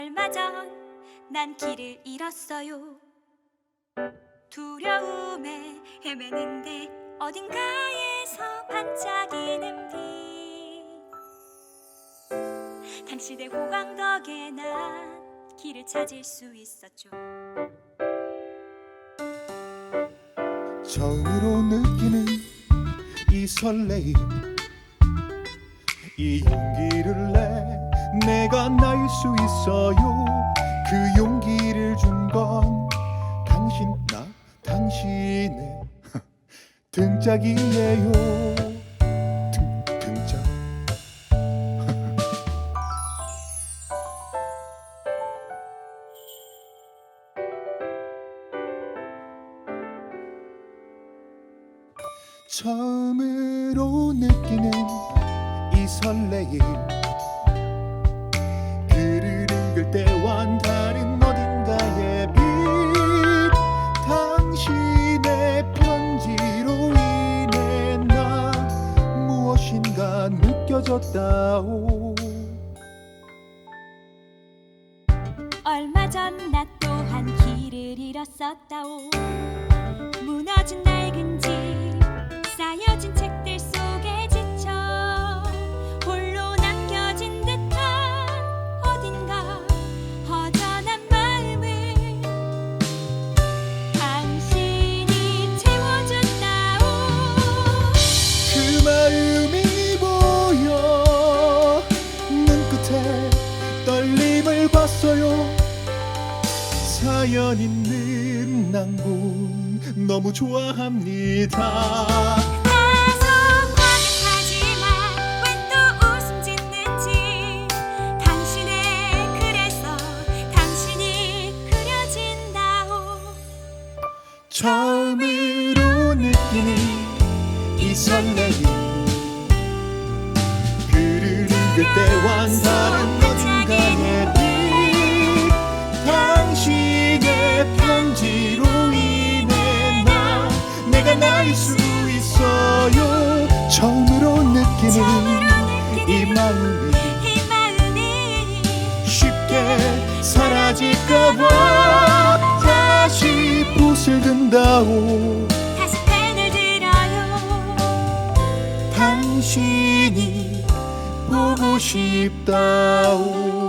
얼마 전 난 길을 잃었어요. 두려움에 헤매는데 어딘가에서 반짝이는 빛. 당신의 호강 덕에 난 길을 찾을 수 있었죠. 처음으로 느끼는 이 설레임 이 용기를 내 내가 날수 있어요. 그 용기를 준 건 당신 나 당신의 등짝이에요. 등, 등짝. 처음으로 느끼는 이 설레임 느껴졌다오. 얼마 전 나 또한 길을 잃었었다오 사연 있는 낭군 너무 좋아합니다. 다소하게 하지만 왜 또 웃음 짓는지 당신의 글에서 당신이 그려진다오. 처음으로 느끼는 이 설레임 글을 읽을 때와는 내가 날수 있어요. 처음으로 느끼는 이 마음이 이 마음이 쉽게 사라질까봐 다시 붓을 든다오. 다시 펜을 들어요. 당신이 보고 싶다오